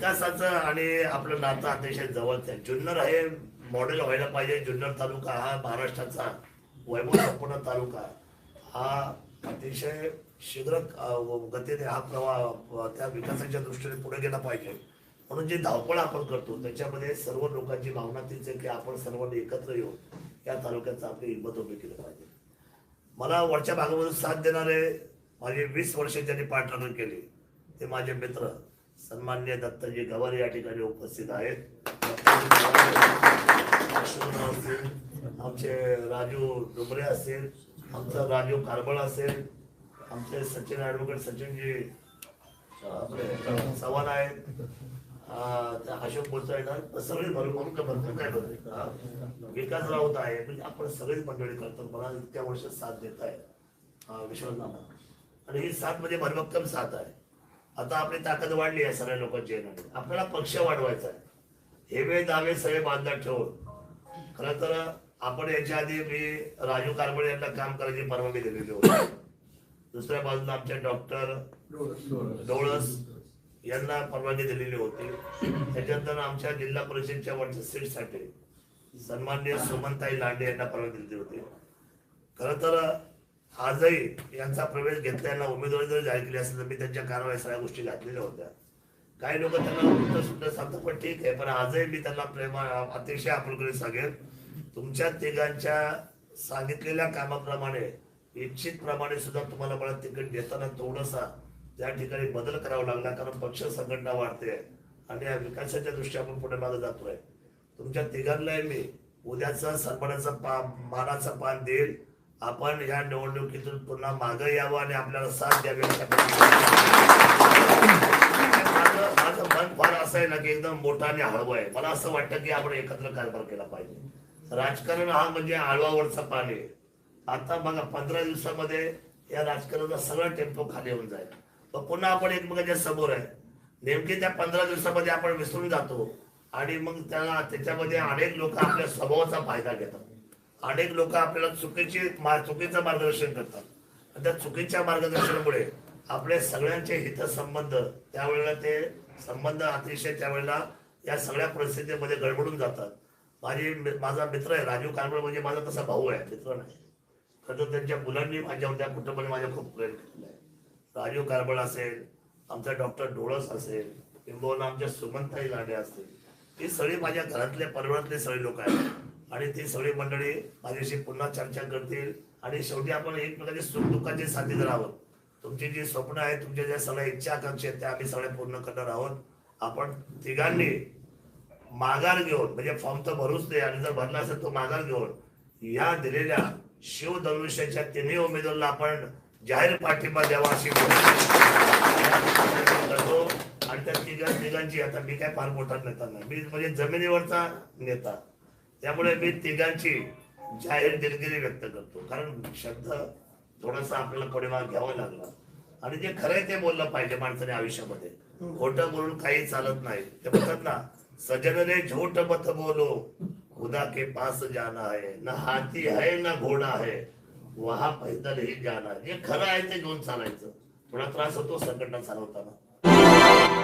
विकासाचं आणि आपलं नातं अतिशय जवळचं आहे. जुन्नर हे मॉडेल व्हायला पाहिजे. जुन्नर तालुका हा महाराष्ट्राचा वैभव तालुका. हा अतिशय शीघ्र गतीने हा प्रवाह त्या विकासाच्या दृष्टीने पुढे गेला पाहिजे. म्हणून जी धावपळ आपण करतो त्याच्यामध्ये सर्व लोकांची भावना तीच आहे की आपण सर्वांनी एकत्र येऊन या तालुक्याचा आपली हिंमत उभी केली पाहिजे. मला वरच्या भागामधून साथ देणारे माझे वीस वर्ष ज्यांनी पाठराखण केली ते माझे मित्र सन्मान्य दत्तजी गवारे या ठिकाणी उपस्थित आहेत. आमचे राजू डुबरे असेल आमचा राजू कारबळ असेल आमचे सचिन ॲडव्होकेट सचिनजी आपले चव्हाण आहेत अशोक बोलतो येणार सगळे भरून म्हणून भरपूर काय भरते विकास राऊत आहे म्हणजे आपण सगळेच मंडळी करतो मला इतक्या वर्ष साथ देत आहे विश्वास आणि ही साथ म्हणजे भरभक्कम साथ आहे. आता आपली ताकद वाढली आहे सगळ्या लोकांची येण्याने आपल्याला पक्ष वाढवायचा आहे. हेवे दावे सगळे बांधत ठेवून. खरं तर आपण याच्या आधी मी राजू कारबळे यांना काम करायची परवानगी दिलेली होती. दुसऱ्या बाजूला आमच्या डॉक्टर डोळस यांना परवानगी दिलेली होती. त्याच्यानंतर आमच्या जिल्हा परिषदच्या वरच्या सीटसाठी सन्मान्य सुमनताई लांडे यांना परवानगी दिली होती. खरं तर आजही यांचा प्रवेश घेतला उमेदवारी जर जाहीर केली असेल तर मी त्यांच्या कारवाई सगळ्या गोष्टी घातलेल्या होत्या. काही लोक त्यांना उलट सुद्धा सांगतात पण ठीक आहे पण आजही मी त्यांना प्रेमा अतिशय आपुलकडे सांगेन तुमच्या तिघांच्या सांगितलेल्या कामाप्रमाणे इच्छित प्रमाणे सुद्धा तुम्हाला मला तिकीट देताना थोडंसा त्या ठिकाणी बदल करावा लागला कारण पक्ष संघटना वाढते आणि या विकासाच्या दृष्टी आपण पुढे मागे जातोय. तुमच्या तिघांनाही मी उद्याचा सन्मानाचा पा मानाचा पान देईल. आपण या निवडणुकीतून पुन्हा मागे यावं आणि आपल्याला साथ द्यावी माझं माझं मन फार असं आहे ना की एकदम मोठा आणि हळवं आहे. मला असं वाटतं की आपण एकत्र कारभार केला पाहिजे. राजकारण हा म्हणजे आळवावरचा पाणी आता बघा पंधरा दिवसामध्ये या राजकारणाचा सगळा टेम्पो खाली होऊन जाईल. मग पुन्हा आपण एकमेकांच्या समोर आहे. नेमके त्या पंधरा दिवसामध्ये आपण विसरून जातो आणि मग त्याला त्याच्यामध्ये अनेक लोक आपल्या स्वभावाचा फायदा घेतात. अनेक लोक आपल्याला चुकीची मा- चुकीचं मार्गदर्शन करतात. आणि त्या चुकीच्या मार्गदर्शनामुळे आपले सगळ्यांचे हितसंबंध त्यावेळेला ते संबंध अतिशय त्यावेळेला या सगळ्या परिस्थितीमध्ये गडबडून जातात. माझी माझा मित्र आहे राजू कारबळ म्हणजे माझा तसा भाऊ आहे मित्र नाही. खरं तर त्यांच्या मुलांनी माझ्यावर त्या कुटुंबाने माझ्या खूप प्रेम केलेलं आहे. राजू कारबळ असेल आमचा डॉक्टर डोळस असेल किंबहुना आमच्या सुमंताई लाडे असतील ही सगळी माझ्या घरातले परिवारातले सगळे लोक आहेत. आणि ती सगळी मंडळी माझ्याशी पुन्हा चर्चा करतील. आणि शेवटी आपण एकमेकांचे सुख दुःखाचे साथीदार आहोत. तुमची जी स्वप्न आहे तुमच्या ज्या सगळ्या इच्छा आकांक्षा आहेत त्या आम्ही सगळ्या पूर्ण करणार आहोत. आपण तिघांनी माघार घेऊन म्हणजे फॉर्म तर भरूच दे आणि जर भरला असेल तो माघार घेऊन या दिलेल्या शिवधनुष्याच्या तिन्ही उमेदवाराला आपण जाहीर पाठिंबा द्यावा अशी करतो. आणि त्या तिघा तिघांची आता मी काय फार मोठा नेता नाही. मी म्हणजे जमिनीवरचा नेता. त्यामुळे मी तिघांची जाहीर दिलगिरी व्यक्त करतो. कारण शब्द थोडासा आपल्याला थोडेफार घ्यावा लागला. आणि जे खरंय ते बोललं पाहिजे माणसाने आयुष्यामध्ये. खोटं बोलून काही चालत नाही. ते म्हणतात ना सजनने झोट पथ मत बोलो खुदा के पास जाना है. ना हाती है ना घोडा है. वहा पैदल ही जाना जे खरं आहे ते घेऊन चालायचं. थोडा त्रास होतो संघटना चालवताना.